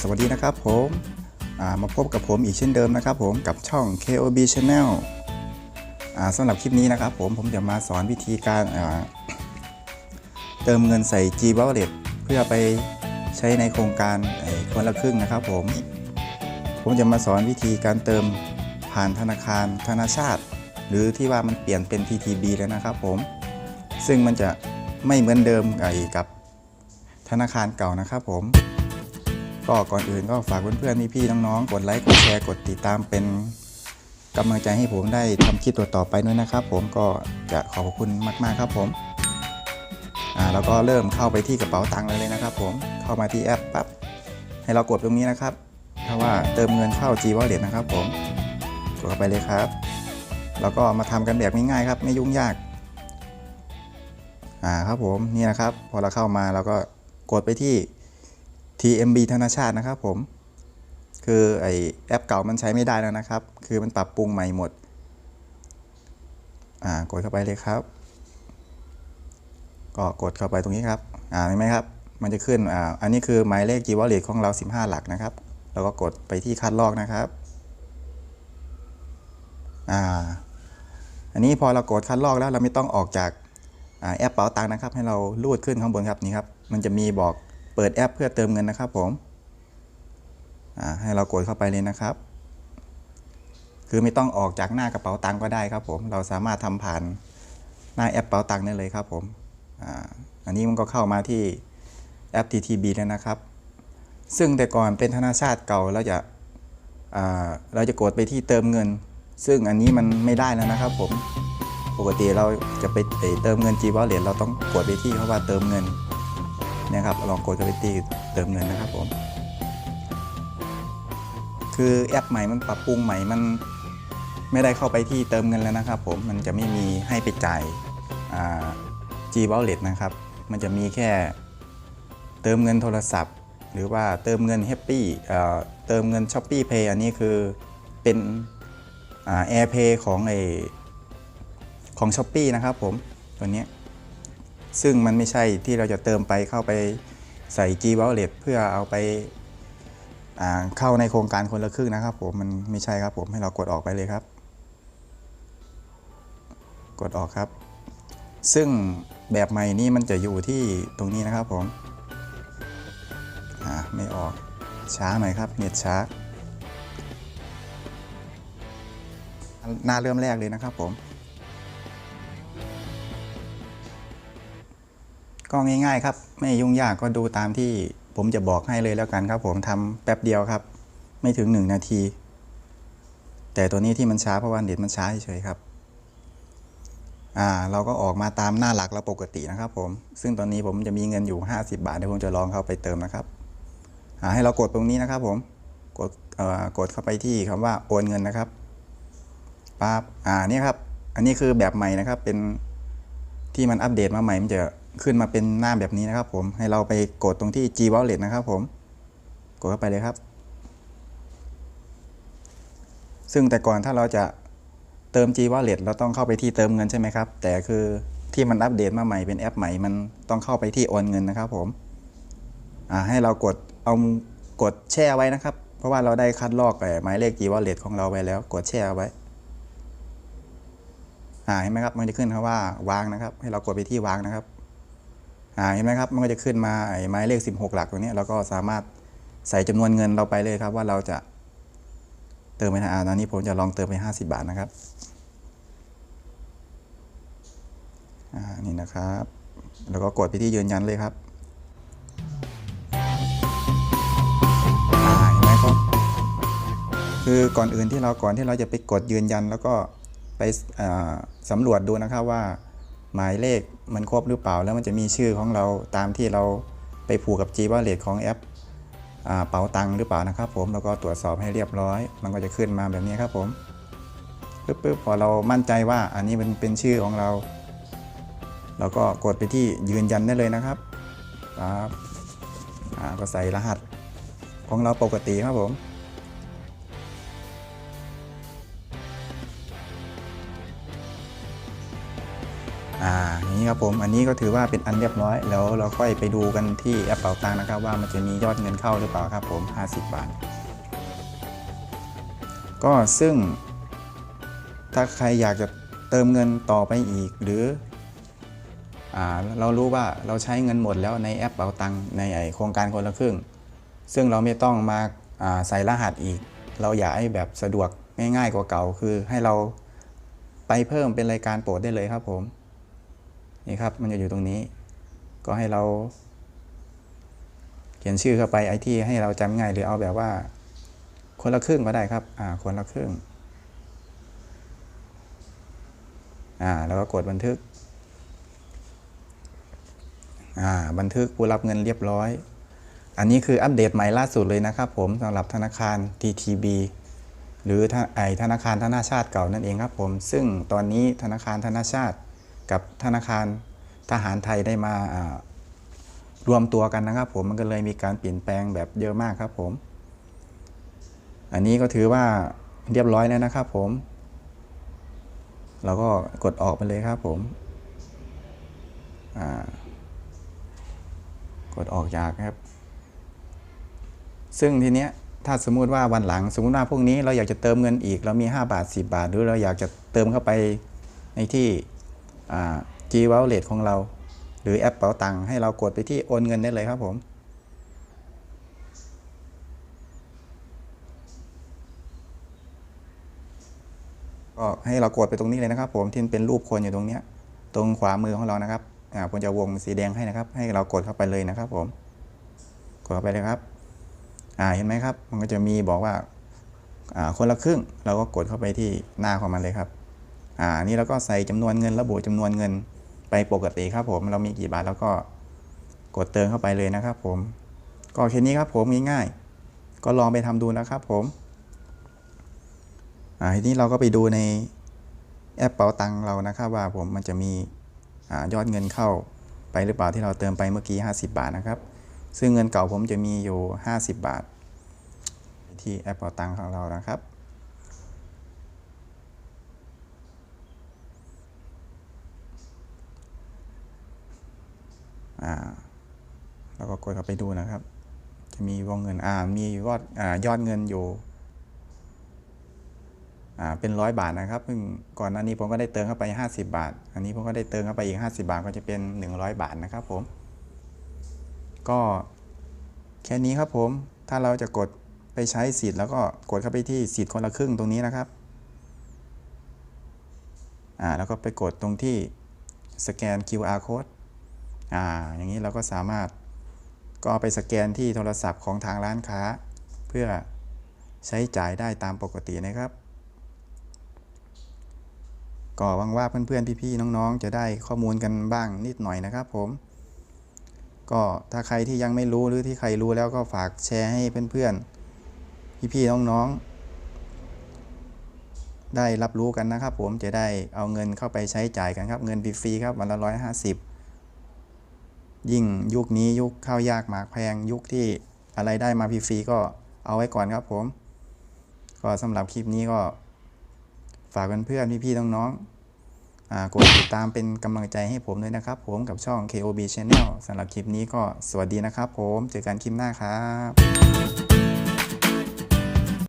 สวัสดีนะครับผมามาพบกับผมอีกเช่นเดิมนะครับผมกับช่อง KOB Channel อสำหรับคลิปนี้นะครับผมผมจะมาสอนวิธีการเติมเงินใส่ G Wallet เพื่อไปใช้ในโครงการคนละครึ่งนะครับผม ผมจะมาสอนวิธีการเติมผ่านธนาคารธนาชาติ หรือที่ว่ามันเปลี่ยนเป็น TTB แล้วนะครับผม ซึ่งมันจะไม่เหมือนเดิมไอ้กับธนาคารเก่านะครับผม ก็ก่อนอื่นก็ฝากเพื่อนๆพี่ๆน้องๆกดไลค์กดแชร์กดติดตามเป็นกำลังใจให้ผมได้ทำคลิปตัวต่อไปด้วยนะครับ ผมก็จะขอบคุณมากๆครับผมอ่าแล้วก็เริ่มเข้าไปที่กระเป๋าตังค์เลยนะครับ ผมเข้ามาที่แอปปั๊บให้เรากดตรงนี้นะครับถ้าว่าเติมเงินเข้า G Wallet นะครับ ผมกดเข้าไปเลยครับ แล้วก็มาทำกันแบบง่ายๆครับ ไม่ยุ่งยากอ่าครับผมนี่นะครับ พอเราเข้ามาเราก็กดไปที่ TMB ธนาชาตินะครับผม คือไอแอปเก่ามันใช้ไม่ได้แล้วนะครับ คือมันปรับปรุงใหม่หมด อ่ากดเข้าไปเลยครับ ก็กดเข้าไปตรงนี้ครับ อ่าเห็นไหมครับ มันจะขึ้น อ่า อันนี้คือหมายเลข G Wallet ของเรา 15 หลักนะครับ แล้วก็กดไปที่คัดลอกนะครับ อ่า อันนี้พอเรากดคัดลอกแล้วเราไม่ต้องออกจากอแอปเป๋าตังค์นะครับ ให้เราลูดขึ้นข้างบนครับนี่ครับ มันจะมีบอก เปิดแอปเพื่อเติมเงินนะครับผมอ่าให้เรากดเข้าไปเลยนะครับ คือไม่ต้องออกจากหน้ากระเป๋าตังก็ได้ครับผม เราสามารถทำผ่านหน้าแอปเป๋าตังได้เลยครับผมอ่าอันนี้มันก็เข้ามาที่แอป TTB แล้วนะครับ ซึ่งแต่ก่อนเป็นธนาชาติเก่าเราจะอ่าเราจะกดไปที่เติมเงิน ซึ่งอันนี้มันไม่ได้แล้วนะครับผม ปกติเราจะไปเติมเงิน G Wallet เราต้องกดไปที่เขาว่าเติมเงิน นี่ยครับลองกดเข้าไปที่เติมเงินนะครับผม คือแอปใหม่มันปรับปรุงใหม่มันไม่ได้เข้าไปที่เติมเงินแล้วนะครับ ผมมันจะไม่มีให้ไปจ่ายอ่า G Wallet นะครับ มันจะมีแค่เติมเงินโทรศัพท์ หรือว่าเติมเงิน Happy เอ่อเติมเงิน Shopee Pay อันนี้คือเป็นแอ่า AirPay ของไอของ Shopee นะครับผมตัวนี้ ซึ่งมันไม่ใช่ที่เราจะเติมไปเข้าไปใส่ G Wallet เพื่อเอาไปเข้าในโครงการคนละครึ่งนะครับผมมันไม่ใช่ครับผมให้เรากดออกไปเลยครับ กดออกครับ ซึ่งแบบใหม่นี้มันจะอยู่ที่ตรงนี้นะครับผมอ่าไม่ออกช้าหน่อยครับเน็ตช้า หน้าเริ่มแรกเลยนะครับผม ก็ง่ายๆครับ ไม่ยุ่งยากก็ดูตามที่ผมจะบอกให้เลยแล้วกันครับ ผมทำแป๊บเดียวครับ ไม่ถึง 1 นาที แต่ตัวนี้ที่มันช้าเพราะว่าเน็ตมันช้าเฉยๆครับอ่าเราก็ออกมาตามหน้าหลักเราปกตินะครับ ผม ซึ่งตอนนี้ผมจะมีเงินอยู่ 50 บาทเดี๋ยวผมจะลองเข้าไปเติมนะครับอ่าให้เรากดตรงนี้นะครับ ผมกดเอ่อกดเข้าไปที่คำว่าโอนเงินนะครับปั๊บอ่านี่ครับ อันนี้คือแบบใหม่นะครับ เป็นที่มันอัปเดตมาใหม่มันจะ ขึ้นมาเป็นหน้าแบบนี้นะครับผมให้เราไปกดตรงที่ G Wallet นะครับผม กดเข้าไปเลยครับ ซึ่งแต่ก่อนถ้าเราจะเติม G Wallet เราต้องเข้าไปที่เติมเงินใช่ไหมครับ แต่คือที่มันอัปเดตมาใหม่เป็นแอปใหม่ มันต้องเข้าไปที่โอนเงินนะครับผมอ่าให้เรากดเอากดแช่ไว้นะครับ เพราะว่าเราได้คัดลอกหมายเลข G Wallet ของเราไว้แล้ว กดแช่ไว้อ่าเห็นไหมครับ มันจะขึ้นคำว่าวางนะครับ ให้เรากดไปที่วางนะครับ เห็นไหมครับ มันก็จะขึ้นมาไอ้หมายเลข 16 หลักตัวนี้เราก็สามารถใส่จำนวนเงินเราไปเลยครับ ว่าเราจะเติมไปทางอ่าตอนนี้ผมจะลองเติมไป 50 บาทนะครับนี่นะครับ แล้วก็กดไปที่ยืนยันเลยครับเห็นไหมครับ คือก่อนอื่นที่เราก่อนที่เราจะไปกดยืนยันแล้วก็ไปอ่าสำรวจดูนะครับว่า หมายเลขมันครบหรือเปล่า แล้วมันจะมีชื่อของเราตามที่เราไปผูกกับ G Wallet ของแอปเป๋าตังหรือเปล่านะครับ ผมแล้วก็ตรวจสอบให้เรียบร้อย มันก็จะขึ้นมาแบบนี้ครับผมปึ๊บปึ๊บพอเรามั่นใจว่าอันนี้มันเป็นชื่อของเรา เราก็กดไปที่ยืนยันได้เลยนะครับครับอ่าก็ใส่รหัสของเราปกติครับผม อ่าอย่างนี้ครับผมอันนี้ก็ถือว่าเป็นอันเรียบร้อย แล้วเราค่อยไปดูกันที่แอปเป๋าตังค์นะครับ ว่ามันจะมียอดเงินเข้าหรือเปล่าครับผม 50 บาท ก็ซึ่ง ถ้าใครอยากจะเติมเงินต่อไปอีกหรืออ่าเรารู้ว่าเราใช้เงินหมดแล้วในแอปเป๋าตังค์ในไอโครงการคนละครึ่ง ซึ่งเราไม่ต้องมาอ่าใส่รหัสอีก เราอยากให้แบบสะดวกง่ายๆกว่าเก่า คือให้เราไปเพิ่มเป็นรายการโปรดได้เลยครับผม นี่ครับ มันจะอยู่ตรงนี้ ก็ให้เรา เขียนชื่อเข้าไปไอ้ที่ให้เราจำง่ายหรือเอาแบบว่า คนละครึ่งก็ได้ครับ อ่า คนละครึ่ง อ่า แล้วก็กดบันทึก อ่า บันทึกผู้รับเงินเรียบร้อย อันนี้คืออัปเดตใหม่ล่าสุดเลยนะครับผมสำหรับธนาคาร TTB หรือถ้าไอธนาคารธนาชาติเก่านั่นเองครับผม ซึ่งตอนนี้ธนาคารธนาชาติ กับธนาคารทหารไทยได้มารวมตัวกันนะครับ ผมมันก็เลยมีการเปลี่ยนแปลงแบบเยอะมากครับผม อันนี้ก็ถือว่าเรียบร้อยแล้วนะครับผม เราก็กดออกไปเลยครับผมกดออกจากครับ ซึ่งทีเนี้ยถ้าสมมุติว่าวันหลัง สมมุติว่าพวกนี้เราอยากจะเติมเงินอีก เรามี 5 บาท 10 บาท หรือเราอยากจะเติมเข้าไปในที่ G Wallet ของเรา หรือแอปเป๋าตังค์ให้เรากดไปที่โอนเงินได้เลยครับผม ก็ให้เรากดไปตรงนี้เลยนะครับ ผมที่เป็นรูปคนอยู่ตรงนี้ตรงขวามือของเรานะครับอ่าผมจะวงสีแดงให้นะครับ ให้เรากดเข้าไปเลยนะครับ ผมกดเข้าไปเลยครับอ่าเห็นไหมครับ มันก็จะมีบอกว่าคนละครึ่ง เราก็กดเข้าไปที่หน้าของมันเลยครับ อ่านี่เราก็ใส่จำนวนเงินระบุจำนวนเงินไปปกติครับผมเรามีกี่บาทแล้วก็กดเติมเข้าไปเลยนะครับผม ก็แค่นี้ครับผมง่ายๆ ก็ลองไปทำดูนะครับผมอ่าทีนี้เราก็ไปดูในแอปเป๋าตังค์เรานะครับว่าผมมันจะมีอายอดเงินเข้าไปหรือเปล่าที่เราเติมไปเมื่อกี้ 50 บาทนะครับ ซึ่งเงินเก่าผมจะมีอยู่ 50 บาท ที่แอปเป๋าตังค์ของเรานะครับ อ่าแล้วก็กดเข้าไปดูนะครับ จะมีวงเงินอ่ามียอดอ่ายอดเงินอยู่อ่าเป็นร้อยบาทนะครับซึ่งก่อนหน้านี้ผมก็ได้เติมเข้าไป 50 บาท อันนี้ผมก็ได้เติมเข้าไปอีก 50 บาทก็จะเป็น 100 บาทนะครับผม ก็แค่นี้ครับผม ถ้าเราจะกดไปใช้สิทธิ์แล้วก็กดเข้าไปที่สิทธิ์คนละครึ่งตรงนี้นะครับ อ่าแล้วก็ไปกดตรงที่สแกน QR code อ่าอย่างนี้เราก็สามารถก็ไปสแกนที่โทรศัพท์ของทางร้านค้า เพื่อใช้จ่ายได้ตามปกตินะครับ ก็หวังว่าเพื่อนๆพี่ๆน้องๆ จะได้ข้อมูลกันบ้างนิดหน่อยนะครับผม ก็ถ้าใครที่ยังไม่รู้หรือที่ใครรู้แล้วก็ฝากแชร์ให้เพื่อนๆพี่ๆน้องๆ ได้รับรู้กันนะครับผมจะได้เอาเงินเข้าไปใช้จ่ายกันครับเงินฟรีๆครับวันละร้อยห้าสิบ ยิ่งยุคนี้ยุคข้าวยากหมากแพงยุคที่อะไรได้มาฟรีๆก็เอาไว้ก่อนครับผม ก็สำหรับคลิปนี้ก็ฝากเพื่อนๆพี่ๆน้องๆอ่ากดติดตามเป็นกำลังใจให้ผมด้วยนะครับผมกับช่อง KOB Channel สำหรับคลิปนี้ก็สวัสดีนะครับผม เจอกันคลิปหน้าครับ